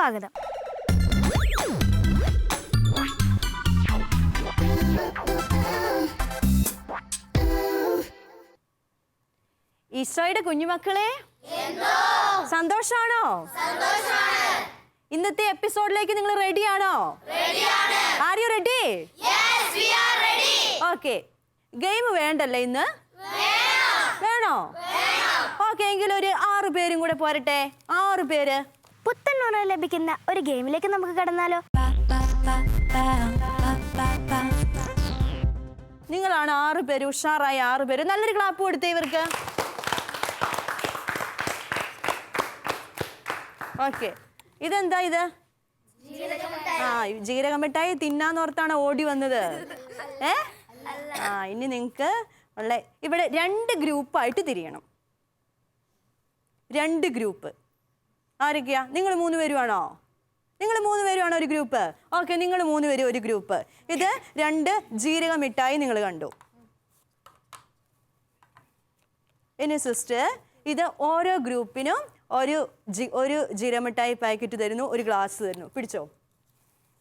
സ്വാഗതം. ഈശോയുടെ കുഞ്ഞുമക്കളെ സന്തോഷാണോ? ഇന്നത്തെ എപ്പിസോഡിലേക്ക് നിങ്ങൾ റെഡിയാണോ? Are you ready? Okay. Game വേണ്ടല്ലേ ഇന്ന്? വേണോ? ഓക്കെ എങ്കിൽ ഒരു ആറ് പേരും കൂടെ പോരട്ടെ. ആറ് പേര്. പുത്തൻ ഉണർവ് ലഭിക്കുന്ന ഒരു ഗെയിമിലേക്ക് നമുക്ക് കടന്നാലോ. നിങ്ങളാണ് ആറ് പേര് ഉഷാറായ ആറ് പേര്. നല്ലൊരു ക്ലാപ്പ് കൊടുത്തേ ഇവർക്ക്. ഓക്കെ ഇതെന്താ ഇത്? ആ ജീരക മിഠായി തിന്നാന്നോർത്താണ് ഓടി വന്നത്. ഏ? ആ ഇനി നിങ്ങക്ക് ഉള്ള ഇവിടെ രണ്ട് ഗ്രൂപ്പായിട്ട് തിരിയണം. രണ്ട് ഗ്രൂപ്പ്. ആരൊക്കെയാ? നിങ്ങൾ മൂന്ന് പേരുമാണോ നിങ്ങൾ മൂന്ന് പേരുമാണോ ഒരു ഗ്രൂപ്പ്? ഓക്കെ നിങ്ങൾ മൂന്ന് പേരും ഒരു ഗ്രൂപ്പ്. ഇത് രണ്ട് ജീരക മിഠായി നിങ്ങൾ കണ്ടു. ഇനി സിസ്റ്റർ ഇത് ഓരോ ഗ്രൂപ്പിനും ഒരു ജി ഒരു ജീരമിഠായി പാക്കറ്റ് തരുന്നു ഒരു ഗ്ലാസ് തരുന്നു. പിടിച്ചോ?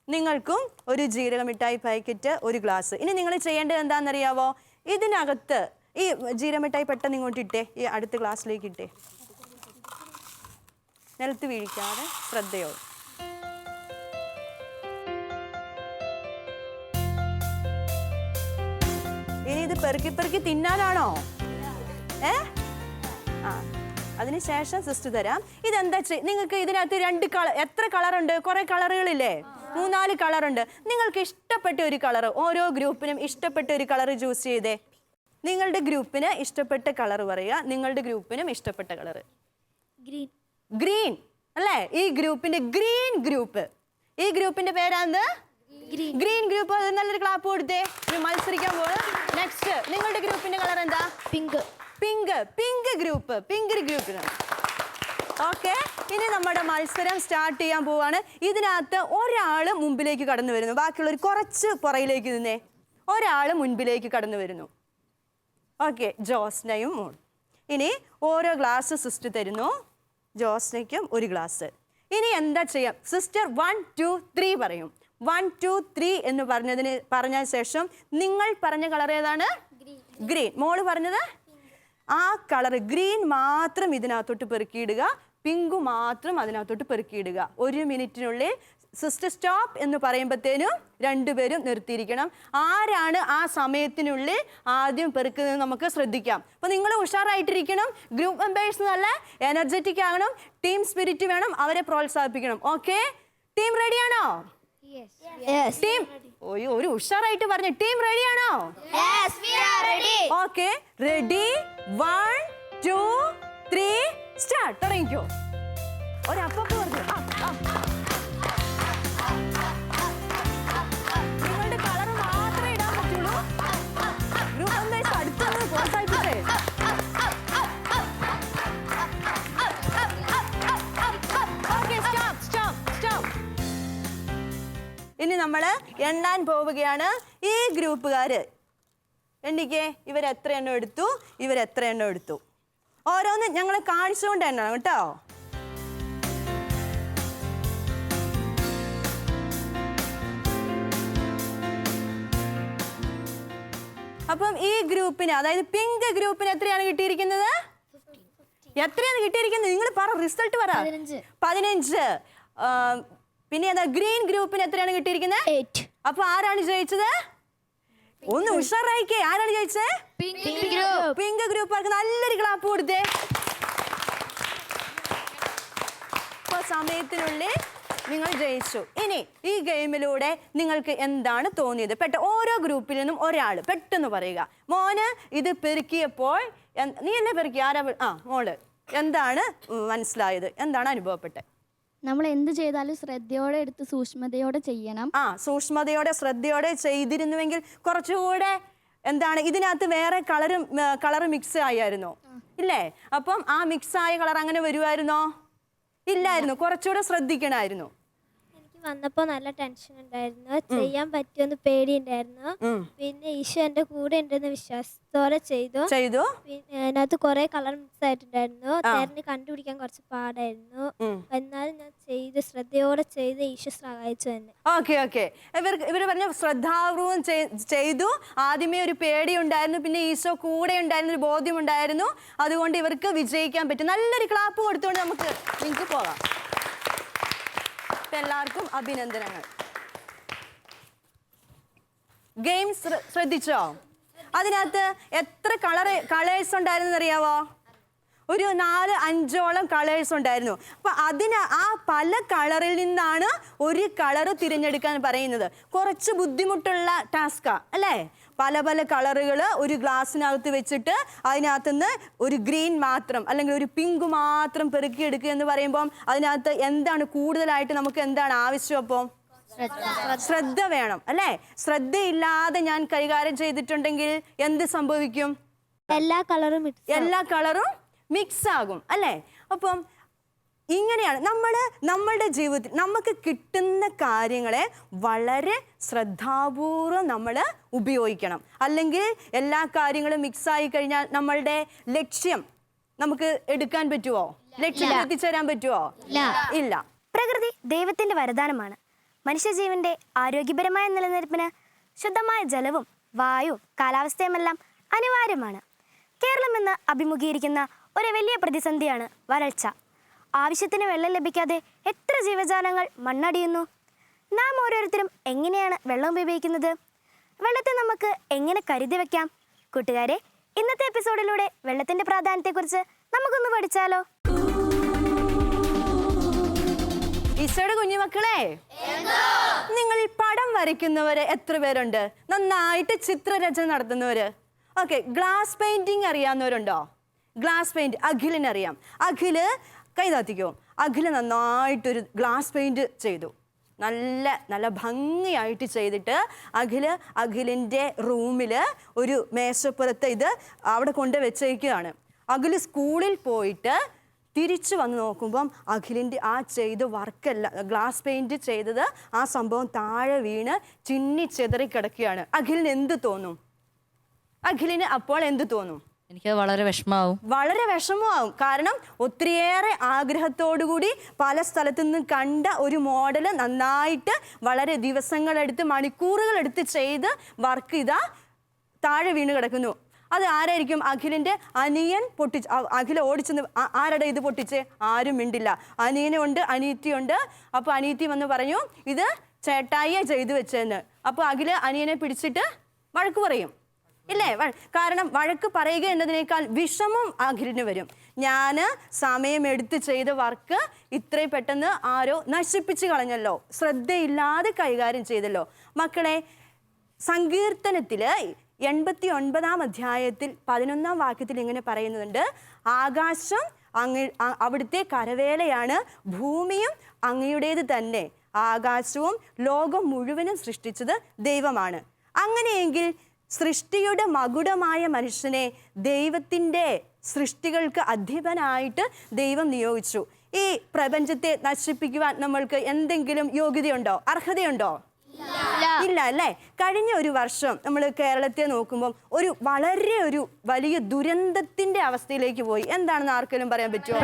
നിങ്ങൾക്കും ഒരു ജീരക മിഠായി പാക്കറ്റ് ഒരു ഗ്ലാസ്. ഇനി നിങ്ങൾ ചെയ്യേണ്ടത് എന്താണെന്നറിയാവോ? ഇതിനകത്ത് ഈ ജീരമിഠായി പെട്ടെന്ന് ഇങ്ങോട്ട് ഇട്ടേ ഈ അടുത്ത ഗ്ലാസ്സിലേക്ക് ഇട്ടേ. നിലത്ത് വീഴിക്കാതെ ശ്രദ്ധയോടെ. ഇനി ഇത് പെറുക്കി പെറുക്കി തിന്നാനാണോ? ഏ? ആ അതിനുശേഷം സിസ്റ്റർ തരാം. ഇതെന്താ നിങ്ങൾക്ക് ഇതിനകത്ത് രണ്ട് കളർ എത്ര കളറുണ്ട്? കുറേ കളറുകളില്ലേ? മൂന്നാൽ കളറുണ്ട്. നിങ്ങൾക്ക് ഇഷ്ടപ്പെട്ട ഒരു കളർ ഓരോ ഗ്രൂപ്പിനും ഇഷ്ടപ്പെട്ട ഒരു കളർ ചൂസ് ചെയ്തേ. നിങ്ങളുടെ ഗ്രൂപ്പിന് ഇഷ്ടപ്പെട്ട കളർ പറയുക നിങ്ങളുടെ ഗ്രൂപ്പിനും ഇഷ്ടപ്പെട്ട കളർ ഗ്രീൻ. ഗ്രീൻ അല്ലേ? ഈ ഗ്രൂപ്പിന്റെ ഗ്രീൻ ഗ്രൂപ്പ് ഈ ഗ്രൂപ്പിന്റെ പേരാന്ത്? ഗ്രീൻ ഗ്രൂപ്പ് നല്ലൊരു ക്ലാപ്പ് കൊടുത്തേ. മത്സരിക്കാൻ പോകുന്നത് നെക്സ്റ്റ് നിങ്ങളുടെ ഗ്രൂപ്പിന്റെ കളർ എന്താ? Pink pink pink group pink group okay ഇനി നമ്മുടെ മത്സരം സ്റ്റാർട്ട് ചെയ്യാൻ പോവാണ്. ഇതിനകത്ത് ഒരാൾ മുമ്പിലേക്ക് കടന്നു വരുന്നു. ബാക്കിയുള്ളവർ കുറച്ച് പുറയിലേക്ക് നിന്നേ. ഒരാൾ മുൻപിലേക്ക് കടന്നു വരുന്നു. ഓക്കെ ജോസ്നയും മോൾ ഇനി ഓരോ ഗ്ലാസ് സിസ്റ്റ് തരുന്നു. ജോസ്നയ്ക്കും ഒരു ഗ്ലാസ്. ഇനി എന്താ ചെയ്യാം? സിസ്റ്റർ വൺ ടു ത്രീ പറയും. വൺ ടു ത്രീ എന്ന് പറഞ്ഞതിന് പറഞ്ഞ ശേഷം നിങ്ങൾ പറഞ്ഞ കളർ ഏതാണ്? ഗ്രീൻ മോൾ പറഞ്ഞത്? ആ കളർ ഗ്രീൻ മാത്രം ഇതിനകത്തോട്ട് പെറുക്കിയിടുക. പിങ്ക് മാത്രം അതിനകത്തോട്ട് പെറുക്കിയിടുക. ഒരു മിനിറ്റിനുള്ളിൽ സിസ്റ്റർ സ്റ്റോപ്പ് എന്ന് പറയുമ്പോഴത്തേനും രണ്ടുപേരും നിർത്തിയിരിക്കണം. ആരാണ് ആ സമയത്തിനുള്ളിൽ ആദ്യം പെറുക്കുന്നത് നമുക്ക് ശ്രദ്ധിക്കാം. അപ്പോൾ നിങ്ങൾ ഉഷാറായിട്ടിരിക്കണം. ഗ്രൂപ്പ് മെമ്പേഴ്സ് നല്ല എനർജറ്റിക് ആകണം. ടീം സ്പിരിറ്റ് വേണം. അവരെ പ്രോത്സാഹിപ്പിക്കണം. ഓക്കെ ടീം റെഡിയാണോ ടീം ഓയ്യോ ഒരു ഉഷാറായിട്ട് പറഞ്ഞു. ടീം റെഡിയാണോ okay ready one two three start തുടങ്ങിക്കോ. ഒരപ്പം പറഞ്ഞു ഇനി നമ്മൾ എണ്ണാൻ പോവുകയാണ് ഈ ഗ്രൂപ്പുകാർ എണ്ണിക്കേ ഇവർ എത്ര എണ്ണം എടുത്തു? ഇവർ എത്ര എണ്ണം എടുത്തു? ഓരോന്ന് ഞങ്ങൾ കാണിച്ചുകൊണ്ട് എണ്ണണം കേട്ടോ. അപ്പം ഈ ഗ്രൂപ്പിന് അതായത് പിങ്ക് ഗ്രൂപ്പിന് എത്രയാണ് കിട്ടിയിരിക്കുന്നത്? എത്രയാണ് കിട്ടിയിരിക്കുന്നത്? നിങ്ങൾ പറ റിസൾട്ട് പറ. പതിനഞ്ച്. പിന്നെ ഏതാ ഗ്രീൻ ഗ്രൂപ്പിന് എത്രയാണ് കിട്ടിയിരിക്കുന്നത്? അപ്പൊ ആരാണ് ജയിച്ചത്? ഒന്ന് ഉഷാറായിക്കേ. ആരാണ് ജയിച്ചത്? പിങ്ക് ഗ്രൂപ്പ് ആർക്ക് നല്ലൊരു ക്ലാപ്പ് കൊടുത്തേ. സമയത്തിനുള്ളിൽ നിങ്ങൾ ജയിച്ചു. ഇനി ഈ ഗെയിമിലൂടെ നിങ്ങൾക്ക് എന്താണ് തോന്നിയത്? പെട്ട ഓരോ ഗ്രൂപ്പിൽ നിന്നും ഒരാൾ പെട്ടെന്ന് പറയുക. മോന് ഇത് പെരുക്കിയപ്പോൾ നീ അല്ലേ പെരുക്കി ആരാ ആ മോൾ. എന്താണ് മനസ്സിലായത്? എന്താണ് അനുഭവപ്പെട്ടത്? നമ്മൾ എന്ത് ചെയ്താലും ശ്രദ്ധയോടെ എടുത്ത് സൂക്ഷ്മതയോടെ ചെയ്യണം. ആ സൂക്ഷ്മതയോടെ ശ്രദ്ധയോടെ ചെയ്തിരുന്നുവെങ്കിൽ കുറച്ചുകൂടെ എന്താണ് ഇതിനകത്ത് വേറെ കളറും കളർ മിക്സ് ആയിരുന്നു ഇല്ലേ? അപ്പം ആ മിക്സ് ആയ കളർ അങ്ങനെ വരുമായിരുന്നോ ഇല്ലായിരുന്നു. കുറച്ചുകൂടെ ശ്രദ്ധിക്കണമായിരുന്നു. വന്നപ്പോൾ നല്ല ടെൻഷൻ ഉണ്ടായിരുന്നു. ചെയ്യാൻ പറ്റുമെന്ന് പേടി ഉണ്ടായിരുന്നു പിന്നെ ഈശോ എന്റെ കൂടെ ഉണ്ടെന്ന് വിശ്വാസത്തോടെ ചെയ്തു. ചെയ്തു? അതിനകത്ത് കുറേ കളർ മിക്സ് ആയിട്ടുണ്ടായിരുന്നു. തെരഞ്ഞ് കണ്ടുപിടിക്കാൻ കുറച്ച് പാടായിരുന്നു. എന്നാലും ഞാൻ ചെയ്ത് ശ്രദ്ധയോടെ ചെയ്ത് ഈശോ സഹായിച്ചു തന്നെ ഓക്കെ ഓക്കെ. ഇവർ ഇവർ പറഞ്ഞ ശ്രദ്ധാപൂർവം ചെയ്- ചെയ്തു. ആദ്യമേ ഒരു പേടി ഉണ്ടായിരുന്നു. പിന്നെ ഈശോ കൂടെ ഉണ്ടായിരുന്ന ഒരു ബോധ്യം ഉണ്ടായിരുന്നു. അതുകൊണ്ട് ഇവർക്ക് വിജയിക്കാൻ പറ്റും. നല്ലൊരു ക്ലാപ്പ് കൊടുത്തുകൊണ്ട് നമുക്ക് നിങ്ങൾക്ക് പോകാം. ഇപ്പൊ എല്ലാവർക്കും അഭിനന്ദനങ്ങൾ. ഗെയിം ശ്രദ്ധിച്ചോ? അതിനകത്ത് എത്ര കളർ കളേഴ്സ് ഉണ്ടായിരുന്നു അറിയാവോ ഒരു നാല് അഞ്ചോളം കളേഴ്സ് ഉണ്ടായിരുന്നു. അപ്പൊ അതിന് ആ പല കളറിൽ നിന്നാണ് ഒരു കളർ തിരഞ്ഞെടുക്കാൻ പറയുന്നത്. കുറച്ച് ബുദ്ധിമുട്ടുള്ള ടാസ്ക അല്ലേ? പല പല കളറുകൾ ഒരു ഗ്ലാസ്സിനകത്ത് വെച്ചിട്ട് അതിനകത്തുനിന്ന് ഒരു ഗ്രീൻ മാത്രം അല്ലെങ്കിൽ ഒരു പിങ്ക് മാത്രം പെറുക്കിയെടുക്കുക എന്ന് പറയുമ്പം അതിനകത്ത് എന്താണ് കൂടുതലായിട്ട് നമുക്ക് എന്താണ് ആവശ്യം അപ്പോൾ ശ്രദ്ധ വേണം അല്ലേ? ശ്രദ്ധയില്ലാതെ ഞാൻ കൈകാര്യം ചെയ്തിട്ടുണ്ടെങ്കിൽ എന്ത് സംഭവിക്കും? എല്ലാ കളറും എല്ലാ കളറും മിക്സ് ആകും അല്ലേ? അപ്പം ഇങ്ങനെയാണ്. നമ്മൾ നമ്മളുടെ ജീവിതത്തിൽ നമുക്ക് കിട്ടുന്ന കാര്യങ്ങളെ വളരെ ശ്രദ്ധാപൂർവം നമ്മൾ ഉപയോഗിക്കണം. അല്ലെങ്കിൽ എല്ലാ കാര്യങ്ങളും മിക്സ് ആയി കഴിഞ്ഞാൽ നമ്മളുടെ ലക്ഷ്യം നമുക്ക് എടുക്കാൻ പറ്റുമോ ലക്ഷ്യം എത്തിച്ചേരാൻ പറ്റുമോ ഇല്ല. പ്രകൃതി ദൈവത്തിന്റെ വരദാനമാണ്. മനുഷ്യജീവന്റെ ആരോഗ്യപരമായ നിലനിൽപ്പിന് ശുദ്ധമായ ജലവും വായു കാലാവസ്ഥയുമെല്ലാം അനിവാര്യമാണ്. കേരളം ഇന്ന് അഭിമുഖീകരിക്കുന്ന ഒരു വലിയ പ്രതിസന്ധിയാണ് വരൾച്ച. ആവശ്യത്തിന് വെള്ളം ലഭിക്കാതെ എത്ര ജീവജാലങ്ങൾ മണ്ണടിയുന്നു? നാം ഓരോരുത്തരും എങ്ങനെയാണ് വെള്ളം ഉപയോഗിക്കുന്നത്? വെള്ളത്തെ നമുക്ക് എങ്ങനെ കരുതി വെക്കാം? കൂട്ടുകാരെ ഇന്നത്തെ എപ്പിസോഡിലൂടെ വെള്ളത്തിന്റെ പ്രാധാന്യത്തെക്കുറിച്ച് നമുക്കൊന്ന് പഠിച്ചാലോ? ഈശോയുടെ കുഞ്ഞുമക്കളെ നിങ്ങൾ പടം വരയ്ക്കുന്നവര് എത്ര പേരുണ്ട്? നന്നായിട്ട് ചിത്രരചന നടത്തുന്നവര്. ഓക്കെ ഗ്ലാസ് പെയിന്റിങ് അറിയാവുന്നവരുണ്ടോ? ഗ്ലാസ് പെയിന്റ് അഖിലിനറിയാം അഖിൽ കൈതാത്തിക്കോ അഖില നന്നായിട്ടൊരു ഗ്ലാസ് പെയിന്റ് ചെയ്തു. നല്ല നല്ല ഭംഗിയായിട്ട് ചെയ്തിട്ട് അഖിൽ അഖിലിന്റെ റൂമിൽ ഒരു മേശപ്പുറത്ത് ഇത് അവിടെ കൊണ്ട് വെച്ചേക്കുകയാണ് അഖിൽ സ്കൂളിൽ പോയിട്ട് തിരിച്ചു വന്ന് നോക്കുമ്പം അഖിലിന്റെ ആ ചെയ്ത വർക്കല്ല ഗ്ലാസ് പെയിന്റ് ചെയ്തത് ആ സംഭവം താഴെ വീണ് ചിന്നി ചെതറി കിടക്കുകയാണ് അഖിലിന് എന്ത് തോന്നും? അഖിലിന് അപ്പോൾ എന്ത് തോന്നും? എനിക്കത് വളരെ വിഷമാവും വളരെ വിഷമമാവും. കാരണം ഒത്തിരിയേറെ ആഗ്രഹത്തോടുകൂടി പല സ്ഥലത്തു നിന്ന് കണ്ട ഒരു മോഡൽ നന്നായിട്ട് വളരെ ദിവസങ്ങളെടുത്ത് മണിക്കൂറുകളെടുത്ത് ചെയ്ത് വർക്ക് ഇതാ താഴെ വീണ് കിടക്കുന്നു. അത് ആരായിരിക്കും? അഖിലിന്റെ അനിയൻ പൊട്ടിച്ച് അഖിൽ ഓടിച്ചെന്ന് ആരുടെ ഇത് പൊട്ടിച്ച്? ആരും മിണ്ടില്ല. അനിയനുണ്ട് അനിയത്തിയുണ്ട് അപ്പോൾ അനിയത്തി വന്ന് പറഞ്ഞു ഇത് ചേട്ടായിയെ ചെയ്തു വെച്ചെന്ന്. അപ്പോൾ അഖിൽ അനിയനെ പിടിച്ചിട്ട് വഴക്ക് പറയും. ഇല്ലേ? കാരണം വഴക്ക് പറയുക എന്നതിനേക്കാൾ വിഷമം അഖിലിന് വരും. ഞാൻ സമയമെടുത്ത് ചെയ്ത വർക്ക് ഇത്രയും പെട്ടെന്ന് ആരോ നശിപ്പിച്ചു കളഞ്ഞല്ലോ. ശ്രദ്ധയില്ലാതെ കൈകാര്യം ചെയ്തല്ലോ. മക്കളെ സങ്കീർത്തനത്തിൽ എൺപത്തി ഒൻപതാം അധ്യായത്തിൽ പതിനൊന്നാം വാക്യത്തിൽ ഇങ്ങനെ പറയുന്നുണ്ട്. ആകാശം അങ്ങ് അവിടുത്തെ കരവേലയാണ് ഭൂമിയും അങ്ങയുടേത് തന്നെ. ആകാശവും ലോകം മുഴുവനും സൃഷ്ടിച്ചത് ദൈവമാണ്. അങ്ങനെയെങ്കിൽ സൃഷ്ടിയുടെ മകുടമായ മനുഷ്യനെ ദൈവത്തിന്റെ സൃഷ്ടികൾക്ക് അധിപനായിട്ട് ദൈവം നിയോഗിച്ചു. ഈ പ്രപഞ്ചത്തെ നശിപ്പിക്കുവാൻ നമ്മൾക്ക് എന്തെങ്കിലും യോഗ്യതയുണ്ടോ? അർഹതയുണ്ടോ? ഇല്ല. അല്ലേ? കഴിഞ്ഞ ഒരു വർഷം നമ്മൾ കേരളത്തെ നോക്കുമ്പോൾ ഒരു വളരെ ഒരു വലിയ ദുരന്തത്തിന്റെ അവസ്ഥയിലേക്ക് പോയി. എന്താണെന്ന് ആർക്കെങ്കിലും പറയാൻ പറ്റുമോ?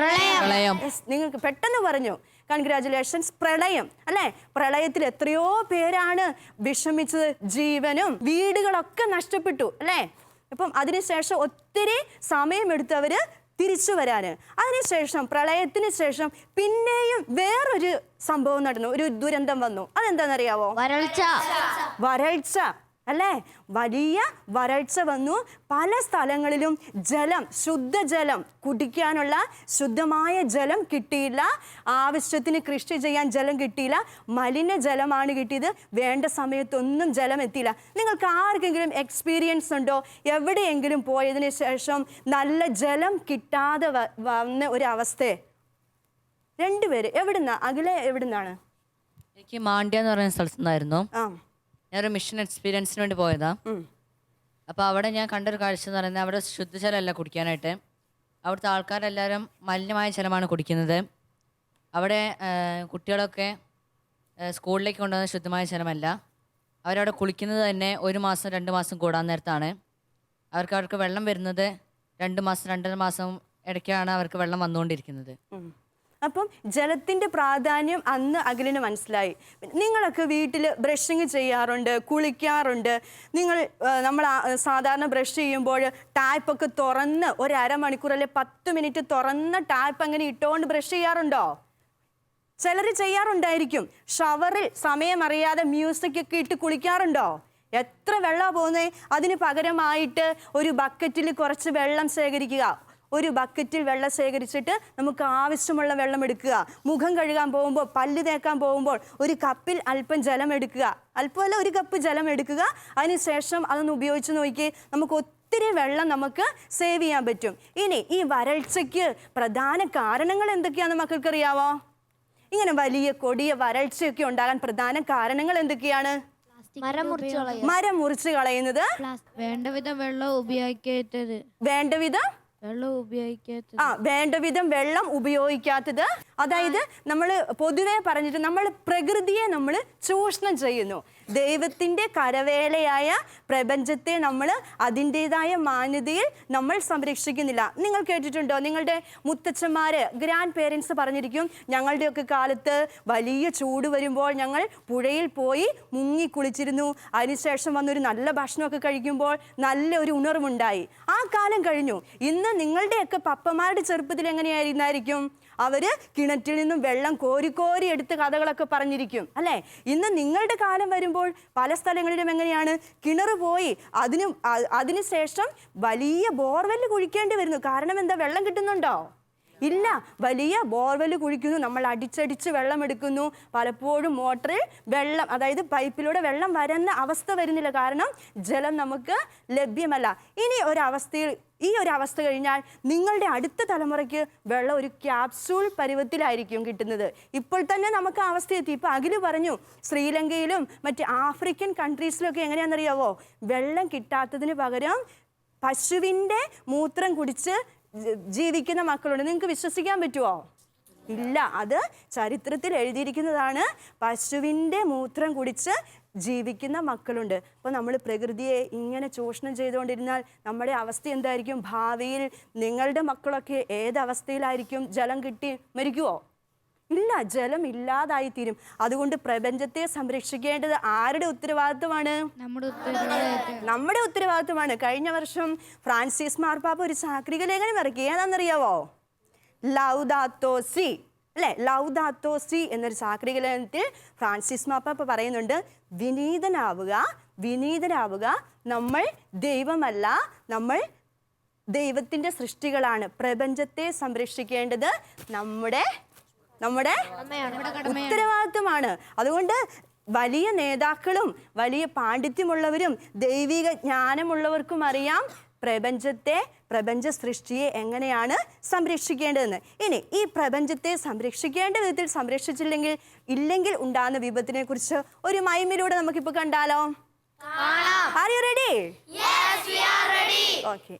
നിങ്ങൾക്ക് പെട്ടെന്ന് പറഞ്ഞു. കൺഗ്രാചുലേഷൻസ് പ്രളയം. അല്ലേ? പ്രളയത്തിൽ എത്രയോ പേരാണ് വിഷമിച്ചത്. ജീവനും വീടുകളൊക്കെ നഷ്ടപ്പെട്ടു. അല്ലേ? അപ്പം അതിനുശേഷം ഒത്തിരി സമയമെടുത്തവര് തിരിച്ചു വരാന്. അതിനുശേഷം പ്രളയത്തിന് ശേഷം പിന്നെയും വേറൊരു സംഭവം നടന്നു. ഒരു ദുരന്തം വന്നു. അതെന്താണെന്നറിയാവോ വരൾച്ച. വരൾച്ച. അല്ലേ? വലിയ വരൾച്ച വന്നു. പല സ്ഥലങ്ങളിലും ജലം ശുദ്ധജലം കുടിക്കാനുള്ള ശുദ്ധമായ ജലം കിട്ടിയില്ല. ആവശ്യത്തിന് കൃഷി ചെയ്യാൻ ജലം കിട്ടിയില്ല. മലിന ജലമാണ് കിട്ടിയത്. വേണ്ട സമയത്തൊന്നും ജലം എത്തിയില്ല. നിങ്ങൾക്ക് ആർക്കെങ്കിലും എക്സ്പീരിയൻസ് ഉണ്ടോ? എവിടെയെങ്കിലും പോയതിന് ശേഷം നല്ല ജലം കിട്ടാതെ വന്ന ഒരു അവസ്ഥയെ രണ്ടുപേര് എവിടുന്നാ? അഖില എവിടുന്നാണ്? എനിക്ക് മാണ്ഡ്യ എന്ന് പറയുന്ന സ്ഥലത്തുനിന്നായിരുന്നു. ഞാനൊരു മിഷൻ എക്സ്പീരിയൻസിന് വേണ്ടി പോയതാ. അപ്പൊ അപ്പോൾ അവിടെ ഞാൻ കണ്ടൊരു കാഴ്ച എന്ന് പറയുന്നത് അവിടെ ശുദ്ധജലമല്ല കുടിക്കാനായിട്ട്. അവിടുത്തെ ആൾക്കാരെല്ലാവരും മലിനമായ ജലമാണ് കുടിക്കുന്നത്. അവിടെ കുട്ടികളൊക്കെ സ്കൂളിലേക്ക് കൊണ്ടുവന്ന ശുദ്ധമായ ജലമല്ല. അവരവിടെ കുളിക്കുന്നത് തന്നെ ഒരു മാസം രണ്ട് മാസം കൂടാൻ നേരത്താണ്. അവർക്ക് അവർക്ക് വെള്ളം വരുന്നത് രണ്ട് മാസം രണ്ടര മാസം ഇടയ്ക്കാണ് അവർക്ക് വെള്ളം വന്നുകൊണ്ടിരിക്കുന്നത്. അപ്പം ജലത്തിന്റെ പ്രാധാന്യം അന്ന് അഖിലിന് മനസ്സിലായി. നിങ്ങളൊക്കെ വീട്ടിൽ ബ്രഷിങ് ചെയ്യാറുണ്ട് കുളിക്കാറുണ്ട്. നിങ്ങൾ നമ്മൾ സാധാരണ ബ്രഷ് ചെയ്യുമ്പോൾ ടാപ്പൊക്കെ തുറന്ന് ഒരു അരമണിക്കൂർ അല്ലെ പത്ത് മിനിറ്റ് തുറന്ന് ടാപ്പ് അങ്ങനെ ഇട്ടുകൊണ്ട് ബ്രഷ് ചെയ്യാറുണ്ടോ? ചിലർ ചെയ്യാറുണ്ടായിരിക്കും. ഷവറിൽ സമയം അറിയാതെ മ്യൂസിക് ഒക്കെ ഇട്ട് കുളിക്കാറുണ്ടോ? എത്ര വെള്ളമാണ് പോകുന്നത്? അതിന് പകരമായിട്ട് ഒരു ബക്കറ്റിൽ കുറച്ച് വെള്ളം ശേഖരിക്കുക. ഒരു ബക്കറ്റിൽ വെള്ളം ശേഖരിച്ചിട്ട് നമുക്ക് ആവശ്യമുള്ള വെള്ളം എടുക്കുക. മുഖം കഴുകാൻ പോകുമ്പോൾ പല്ല് തേക്കാൻ പോകുമ്പോൾ ഒരു കപ്പിൽ അല്പം ജലം എടുക്കുക. അല്പമല്ല ഒരു കപ്പ് ജലം എടുക്കുക. അതിനുശേഷം അതൊന്ന് ഉപയോഗിച്ച് നോക്കി നമുക്ക് ഒത്തിരി വെള്ളം നമുക്ക് സേവ് ചെയ്യാൻ പറ്റും. ഇനി ഈ വരൾച്ചയ്ക്ക് പ്രധാന കാരണങ്ങൾ എന്തൊക്കെയാണെന്ന് മക്കൾക്കറിയാവോ? ഇങ്ങനെ വലിയ കൊടിയ വരൾച്ചയൊക്കെ ഉണ്ടാകാൻ പ്രധാന കാരണങ്ങൾ എന്തൊക്കെയാണ്? മരം മുറിച്ചു കളയുന്നത്? വേണ്ടവിധം വെള്ളം ഉപയോഗിക്കരുത്. വേണ്ട വിധം വെള്ളം ആ വേണ്ട വിധം വെള്ളം ഉപയോഗിക്കാത്തത്. അതായത് നമ്മൾ പൊതുവെ പറഞ്ഞിട്ട് നമ്മൾ പ്രകൃതിയെ നമ്മൾ ചൂഷണം ചെയ്യുന്നു. ദൈവത്തിന്റെ കരവേലയായ പ്രപഞ്ചത്തെ നമ്മൾ അതിന്റെതായ മാന്യതയിൽ നമ്മൾ സംരക്ഷിക്കുന്നില്ല. നിങ്ങൾ കേട്ടിട്ടുണ്ടോ? നിങ്ങളുടെ മുത്തച്ഛന്മാർ ഗ്രാൻഡ് പേരൻസ് പറഞ്ഞിരിക്കും ഞങ്ങളുടെയൊക്കെ കാലത്ത് വലിയ ചൂട് വരുമ്പോൾ ഞങ്ങൾ പുഴയിൽ പോയി മുങ്ങി കുളിച്ചിരുന്നു. അതിനുശേഷം വന്നൊരു നല്ല ഭക്ഷണമൊക്കെ കഴിക്കുമ്പോൾ നല്ലൊരു ഉണർവുണ്ടായി. ആ കാലം കഴിഞ്ഞു. ഇന്ന് നിങ്ങളുടെയൊക്കെ പപ്പമാരുടെ ചെറുപ്പത്തിൽ എങ്ങനെയായിരുന്നായിരിക്കും? അവർ കിണറ്റിൽ നിന്നും വെള്ളം കോരി കോരി എടുത്ത് കഥകളൊക്കെ പറഞ്ഞിരിക്കും അല്ലേ? ഇന്ന് നിങ്ങളുടെ കാലം വരുമ്പോൾ പല സ്ഥലങ്ങളിലും എങ്ങനെയാണ്? കിണർ പോയി അതിനും അതിനുശേഷം വലിയ ബോർവെല്ല് കുഴിക്കേണ്ടി വരുന്നു. കാരണം എന്താ? വെള്ളം കിട്ടുന്നുണ്ടോ? ഇല്ല വലിയ ബോർവെൽ കുഴിക്കുന്നു നമ്മൾ അടിച്ചടിച്ച് വെള്ളം എടുക്കുന്നു പലപ്പോഴും മോട്ടറിൽ വെള്ളം അതായത് പൈപ്പിലൂടെ വെള്ളം വരുന്ന അവസ്ഥ വരുന്നില്ല കാരണം ജലം നമുക്ക് ലഭ്യമല്ല. ഇനി ഒരവസ്ഥയിൽ ഈ ഒരു അവസ്ഥ കഴിഞ്ഞാൽ നിങ്ങളുടെ അടുത്ത തലമുറയ്ക്ക് വെള്ളം ഒരു ക്യാപ്സൂൾ പരുവത്തിലായിരിക്കും കിട്ടുന്നത്. ഇപ്പോൾ തന്നെ നമുക്ക് ആ അവസ്ഥ എത്തി. പറഞ്ഞു ശ്രീലങ്കയിലും മറ്റ് ആഫ്രിക്കൻ കൺട്രീസിലൊക്കെ എങ്ങനെയാണെന്നറിയാവോ? വെള്ളം കിട്ടാത്തതിന് പകരം പശുവിന്റെ മൂത്രം കുടിച്ച് ജീവിക്കുന്ന മക്കളുണ്ട്. നിങ്ങൾക്ക് വിശ്വസിക്കാൻ പറ്റുമോ ഇല്ല. അത് ചരിത്രത്തിൽ എഴുതിയിരിക്കുന്നതാണ്. പശുവിന്റെ മൂത്രം കുടിച്ച് ജീവിക്കുന്ന മക്കളുണ്ട്. അപ്പോൾ നമ്മൾ പ്രകൃതിയെ ഇങ്ങനെ ചൂഷണം ചെയ്തുകൊണ്ടിരുന്നാൽ നമ്മുടെ അവസ്ഥ എന്തായിരിക്കും? ഭാവിയിൽ നിങ്ങളുടെ മക്കളൊക്കെ ഏതവസ്ഥയിലായിരിക്കും? ജലം കിട്ടി മരിക്കുവോ? ഇല്ല ജലം ഇല്ലാതായി തീരും അതുകൊണ്ട് പ്രപഞ്ചത്തെ സംരക്ഷിക്കേണ്ടത് ആരുടെ ഉത്തരവാദിത്വമാണ്? നമ്മുടെ ഉത്തരവാദിത്വമാണ്. കഴിഞ്ഞ വർഷം ഫ്രാൻസിസ് മാർപ്പാപ്പ ഒരു ചാക്രിക ലേഖനം ഇറക്കി. ഏതാണെന്നറിയാവോ? Laudato Si. അല്ലെ? ലൗദാത്തോ സി എന്നൊരു ചാക്രിക ലേഖനത്തിൽ ഫ്രാൻസിസ് മാർപ്പാപ്പ പറയുന്നുണ്ട് വിനീതനാവുക വിനീതനാവുക നമ്മൾ ദൈവമല്ല നമ്മൾ ദൈവത്തിന്റെ സൃഷ്ടികളാണ്. പ്രപഞ്ചത്തെ സംരക്ഷിക്കേണ്ടത് നമ്മുടെ നമ്മുടെ ഉത്തരവാദിത്വമാണ്. അതുകൊണ്ട് വലിയ നേതാക്കളും വലിയ പാണ്ഡിത്യമുള്ളവരും ദൈവിക ജ്ഞാനമുള്ളവർക്കും അറിയാം പ്രപഞ്ചത്തെ പ്രപഞ്ച സൃഷ്ടിയെ എങ്ങനെയാണ് സംരക്ഷിക്കേണ്ടതെന്ന്. ഇനി ഈ പ്രപഞ്ചത്തെ സംരക്ഷിക്കേണ്ട വിധത്തിൽ സംരക്ഷിച്ചില്ലെങ്കിൽ ഇല്ലെങ്കിൽ ഉണ്ടാകുന്ന വിപത്തിനെ കുറിച്ച് ഒരു മൈമിലൂടെ നമുക്കിപ്പോൾ കണ്ടാലോ? ആർ യു റെഡി ഓക്കെ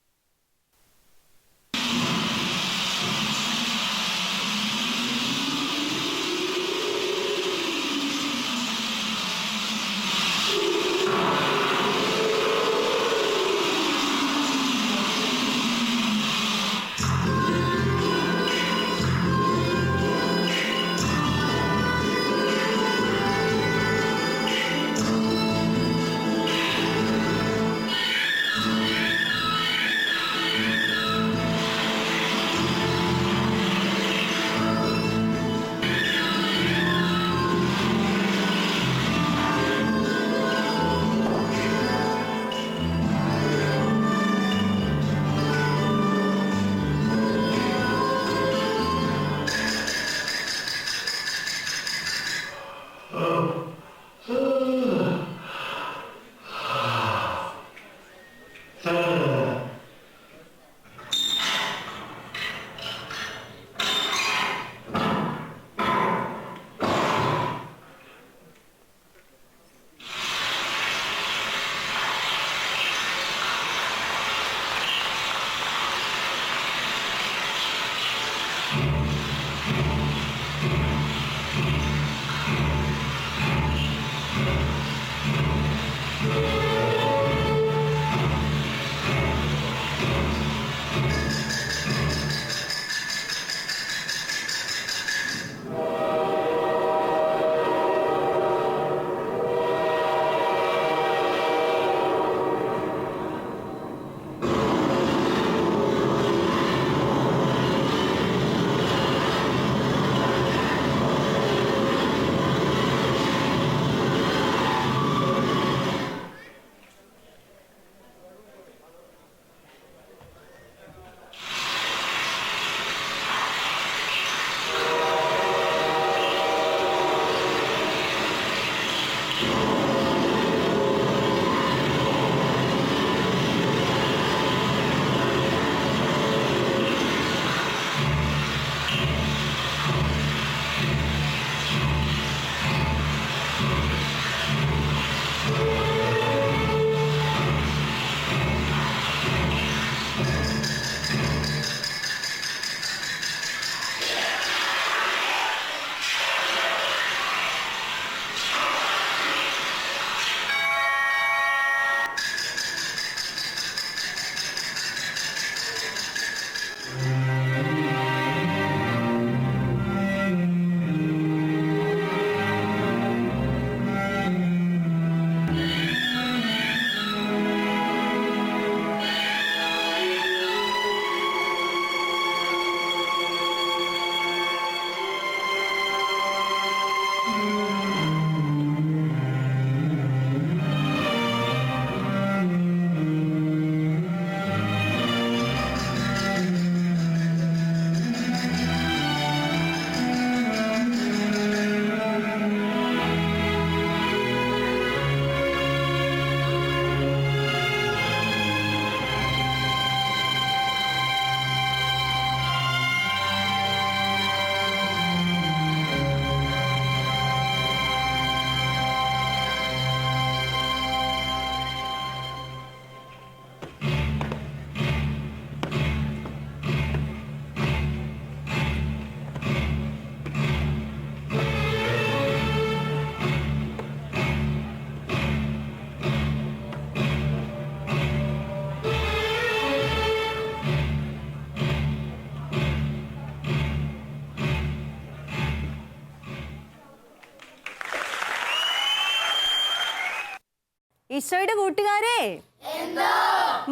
ഈശോയുടെ കൂട്ടുകാരെ.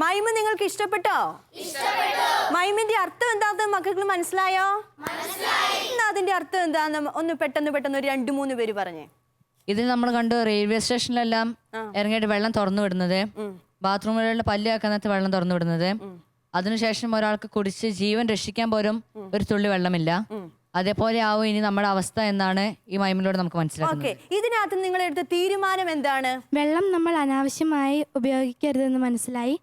മൈമ നിങ്ങൾക്ക് ഇഷ്ടപ്പെട്ടോ? മൈമിന്റെ അർത്ഥം എന്താണെന്ന് മക്കൾക്ക് മനസ്സിലായോ? എന്നാ അതിന്റെ അർത്ഥം എന്താന്ന് ഒന്ന് പെട്ടെന്ന് പെട്ടെന്ന് ഒരു രണ്ടു മൂന്ന് പേര് പറഞ്ഞേ. ഇതിൽ നമ്മൾ കണ്ടു റെയിൽവേ സ്റ്റേഷനിലെല്ലാം ഇറങ്ങിയിട്ട് വെള്ളം തുറന്നു വിടുന്നത്. ബാത്റൂമുകളിലെ പല്ല് വെക്കാനത്ത് വെള്ളം തുറന്നു വിടുന്നത്. അതിനുശേഷം ഒരാൾക്ക് കുടിച്ച് ജീവൻ രക്ഷിക്കാൻ പോലും ഒരു തുള്ളി വെള്ളമില്ല. അതേപോലെ ആവും ഇനി നമ്മുടെ അവസ്ഥ എന്നാണ് ഈ മൈമിലൂടെ നമുക്ക് മനസ്സിലാക്കുന്നത്. ഓക്കെ. ഇതിനകത്ത് നിങ്ങൾ എടുത്ത തീരുമാനം എന്താണ്? വെള്ളം നമ്മൾ അനാവശ്യമായി ഉപയോഗിക്കരുതെന്ന് മനസ്സിലായി.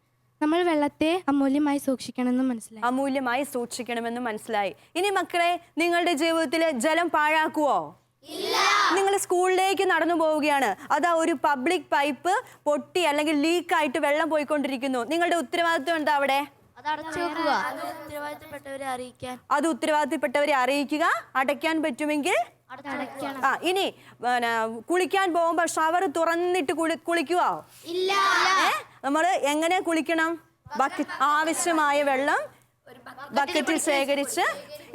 നമ്മൾ വെള്ളത്തെ അമൂല്യമായി സൂക്ഷിക്കണമെന്ന് മനസ്സിലായി. അമൂല്യമായി സൂക്ഷിക്കണമെന്ന് മനസ്സിലായി. ഇനി മക്കളെ നിങ്ങളുടെ ജീവിതത്തിൽ ജലം പാഴാക്കുവോ? നിങ്ങൾ സ്കൂളിലേക്ക് നടന്നു പോവുകയാണ്. അതാ ഒരു പബ്ലിക് പൈപ്പ് പൊട്ടി അല്ലെങ്കിൽ ലീക്കായിട്ട് വെള്ളം പോയിക്കൊണ്ടിരിക്കുന്നു. നിങ്ങളുടെ ഉത്തരവാദിത്വം എന്താ അവിടെ? അത് ഉത്തരവാദിത്തപ്പെട്ടവരെ അറിയിക്കുക. അടയ്ക്കാൻ പറ്റുമെങ്കിൽ ആ ഇനി കുളിക്കാൻ പോകുമ്പോ ഷവർ തുറന്നിട്ട് കുളിക്കുവോ? ഇല്ല. നമ്മൾ എങ്ങനെ കുളിക്കണം? ബക്കറ്റ് ആവശ്യമായ വെള്ളം ബക്കറ്റിൽ ശേഖരിച്ച്.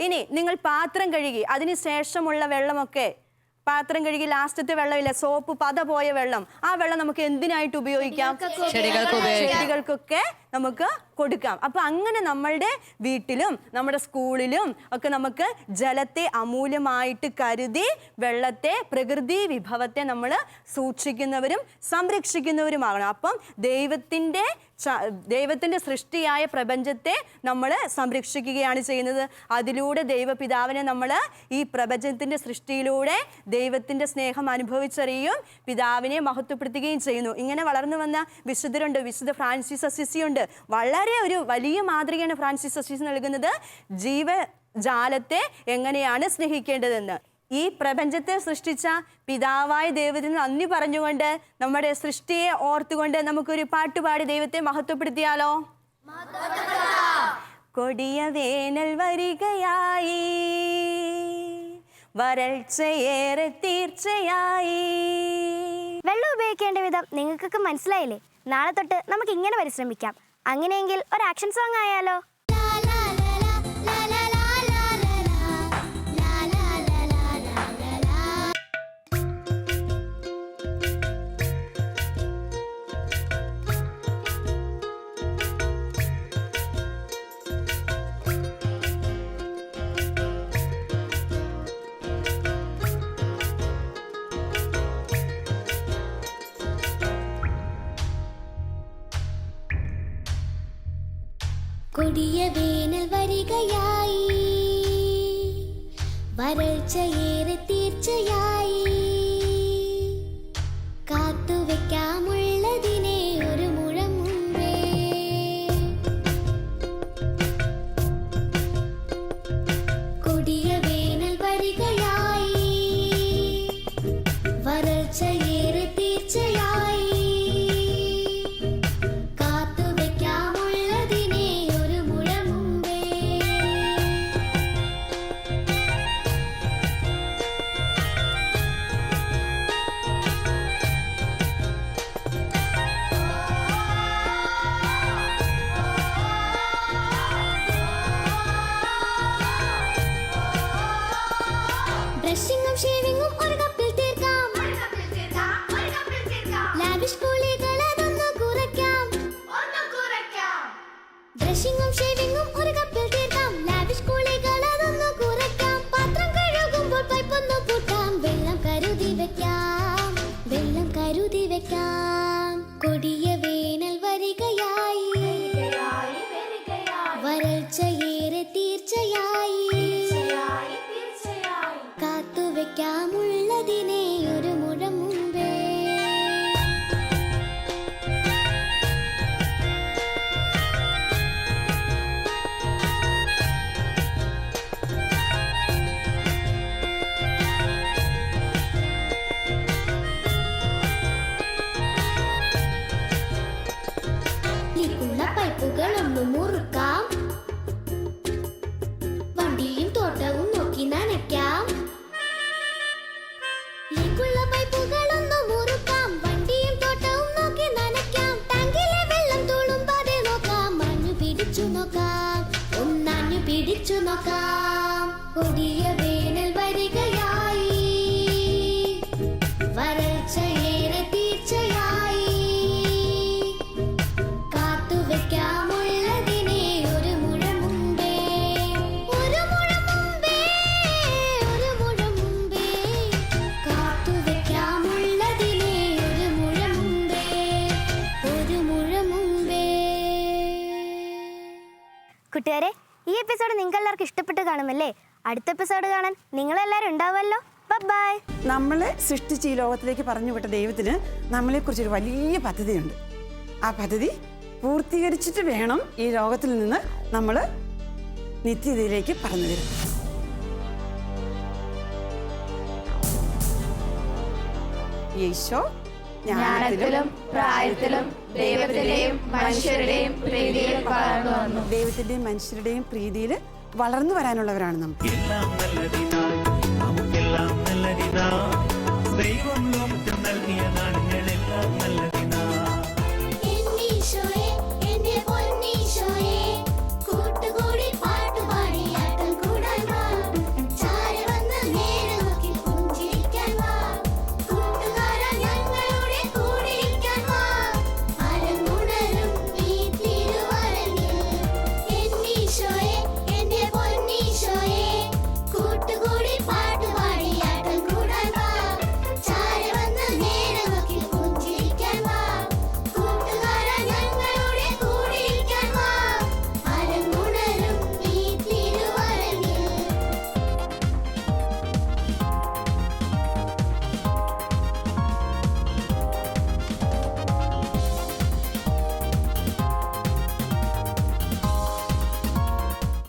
ഇനി നിങ്ങൾ പാത്രം കഴുകി അതിന് ശേഷമുള്ള വെള്ളമൊക്കെ പാത്രം കഴുകി ലാസ്റ്റത്തെ വെള്ളമില്ല? സോപ്പ് പത പോയ വെള്ളം. ആ വെള്ളം നമുക്ക് എന്തിനായിട്ട് ഉപയോഗിക്കാം? ചെടികൾക്ക് ഉപയോഗിക്കാം. ചെടികൾക്കൊക്കെ നമുക്ക് കൊടുക്കാം. അപ്പൊ അങ്ങനെ നമ്മളുടെ വീട്ടിലും നമ്മുടെ സ്കൂളിലും ഒക്കെ നമുക്ക് ജലത്തെ അമൂല്യമായിട്ട് കരുതി വെള്ളത്തെ പ്രകൃതി വിഭവത്തെ നമ്മൾ സൂക്ഷിക്കുന്നവരും സംരക്ഷിക്കുന്നവരുമാകണം. അപ്പം ദൈവത്തിന്റെ ദൈവത്തിന്റെ സൃഷ്ടിയായ പ്രപഞ്ചത്തെ നമ്മൾ സംരക്ഷിക്കുകയാണ് ചെയ്യുന്നത്. അതിലൂടെ ദൈവപിതാവിനെ നമ്മൾ ഈ പ്രപഞ്ചത്തിന്റെ സൃഷ്ടിയിലൂടെ ദൈവത്തിന്റെ സ്നേഹം അനുഭവിച്ചറിയും പിതാവിനെ മഹത്വപ്പെടുത്തുകയും ചെയ്യുന്നു. ഇങ്ങനെ വളർന്നു വന്ന വിശുദ്ധരുണ്ട് വിശുദ്ധ ഫ്രാൻസിസ് അസിസിയുണ്ട്. വളരെ ഒരു വലിയ മാതൃകയാണ് ഫ്രാൻസിസ് അസിസി നൽകുന്നത്. ജീവജാലത്തെ എങ്ങനെയാണ് സ്നേഹിക്കേണ്ടതെന്ന്. ഈ പ്രപഞ്ചത്തെ സൃഷ്ടിച്ച പിതാവായ ദൈവത്തിന് നന്ദി പറഞ്ഞുകൊണ്ട് നമ്മുടെ സൃഷ്ടിയെ ഓർത്തുകൊണ്ട് നമുക്കൊരു പാട്ടുപാടി ദൈവത്തെ മഹത്വപ്പെടുത്തിയാലോ? കൊടിയ വേനൽ വരികയായി വരൾച്ചയേറെ തീർച്ചയായി. വെള്ളം ഉപയോഗിക്കേണ്ട വിധം നിങ്ങൾക്കൊക്കെ മനസ്സിലായില്ലേ? നാളെ തൊട്ട് നമുക്ക് ഇങ്ങനെ പരിശ്രമിക്കാം. അങ്ങനെയെങ്കിൽ ഒരു ആക്ഷൻ സോങ് ആയാലോ? കൊടിയ വേനൽ വരികയായി. വരൾച്ചയേറെ ബ്രഷിങ്ങും ഷേവിങ്ങും ഒരു കപ്പിൽ തീർക്കാം ലാവിഷ് കുളികൾ നിങ്ങൾക്ക് എല്ലാവർക്കും ഇഷ്ടപ്പെട്ട് കാണുമല്ലേ? അടുത്ത എപ്പിസോഡ് കാണാൻ നിങ്ങളെല്ലാവരും ഉണ്ടാവുമല്ലോ. ബൈ നമ്മളെ സൃഷ്ടിച്ച് ഈ ലോകത്തിലേക്ക് പറഞ്ഞു വിട്ട ദൈവത്തിന് നമ്മളെക്കുറിച്ചൊരു വലിയ പദ്ധതിയുണ്ട്. ആ പദ്ധതി പൂർത്തീകരിച്ചിട്ട് വേണം ഈ ലോകത്തിൽ നിന്ന് നമ്മൾ നിത്യതയിലേക്ക് പറഞ്ഞു തരും യേശോ ജ്ഞാനത്തിലും പ്രായത്തിലും ദൈവത്തിന്റെയും മനുഷ്യരുടെയും പ്രീതിയിൽ വളർന്നു വന്നു. ദൈവത്തിന്റെയും മനുഷ്യരുടെയും പ്രീതിയിൽ വളർന്നു വരാനുള്ളവരാണ് നമുക്ക് ദൈവം